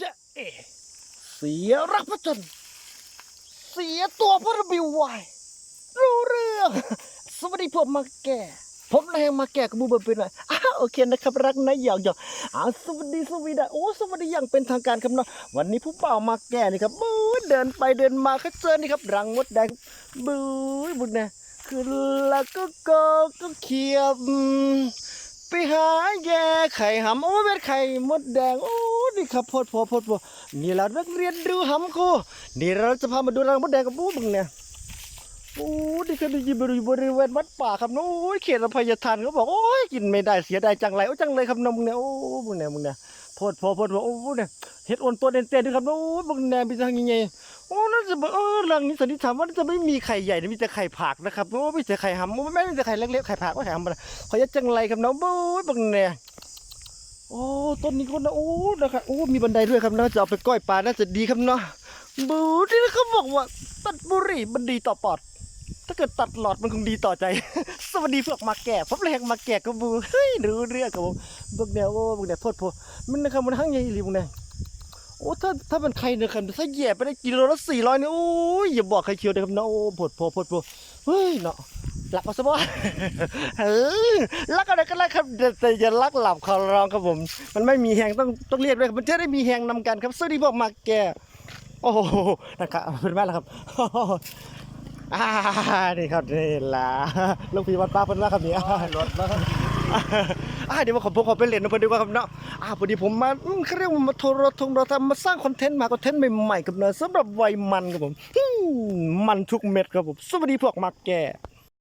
จะเอ เสียรักพระจนเสียตัวเพราะระบิววายรู้เรื่อง สวัสดีผมมาแก่ ผมนายมาแก่กับบูเบอร์เป็นไรอ้าวโอเคนะครับ รักนะหยอกหยอกอ้าวสวัสดีสวัสดีโอ้สวัสดีอย่างเป็นทางการครับเนาะวันนี้ผู้เป่ามาแก่นี่ครับบู๊เดินไปเดินมาเขาเจอนี่ครับ รังมดแดงบู๊บุญนะคือแล้วก็ก็ก็เขียบไปหาแย่ไข่หำโอ้เป็นไข่มดแดงโอ้ นี่ครับพดพดโพดพดนี่เรานักเรียนดูหำครูนี่เราจะพามาดูรังมดแดงกับบูบึงเนี่ยโอ้ดิคืออยู่บริบริเวณวัดป่าครับน้องโอ้ยเขตอภัยทานเขาบอกโอ้ยกินไม่ได้เสียดายจังไรโอ้จังเลยครับน้องมึงเนี่ยโอ้มึงเนี่ยมึงเนี่ยพดพดโพดพดโอ้เนี่ยเฮ็ดอ่อนตัวเด่นเต้นด้วยครับน้องโอ้ยมึงเนี่ยมีทางยังไงโอ้น่าจะบอกเออรื่องนี้สันนิษฐานว่าจะไม่มีไข่ใหญ่นะมีแต่ไข่ผักนะครับโอ้ไม่แต่ไข่หำโอ้ไม่มีแต่ไข่เล็กๆไข่ผักว่าไข่หำมันขอยัดจังไรครับน้องโอ้ยมึงเนี่ย โอ้ต้นนี้ก็นะโอ้นะครับโอ้มีบันไดด้วยครับน่าจะเอาไปก้อยปลาน่าจะดีครับเนาะบูที่เขาบอกว่าตัดบุหรี่มันดีต่อปอด ถ้าเกิดตัดหลอดมันคงดีต่อใจ สวัสดีพวกมาแก่พบแรงมาแก่กับบูเฮ้ยรู้เรื่องกับผมพวกแนวโอ้พวกแนวโพดโพดมันนะครับมันทั้งใหญ่อีหลีพวกแนวโอ้ถ้าถ้าเป็นใครเนี่ยครับถ้าแย่ไปได้กิโลละสี่ร้อยเนี่ยโอ้ยอย่าบอกใครเชียวเลยครับเนาะโอ้พดโพดโพดโพดเฮ้ยเนาะ หลับเอาซะบ่รักอะไรก็รักครับแต่อย่ารักหลับขอร้องครับผม มันไม่มีแหงต้องต้องเรียกด้วยครับมันจะได้มีแหงนำกันครับสวัสดีพวกมาแก่โอ้โหนะครับเป็นแม่แล้วครับอ่านี่ครับนี่ละลูกพี่วัดป้าเพิ่นว่าครับนี่รถแล้วอ่าเดี๋ยวมาขอพกขอไปเล่นนะเพิ่นดีกว่าครับเนาะอ่าพอดีผมมาเขาเรียกว่ามาโทรทงเราทำมาสร้างคอนเทนต์มาคอนเทนต์ใหม่ๆกับเนยสำหรับวัยมันครับผมมมันทุกเม็ดครับผมสวัสดีพวกมักแก่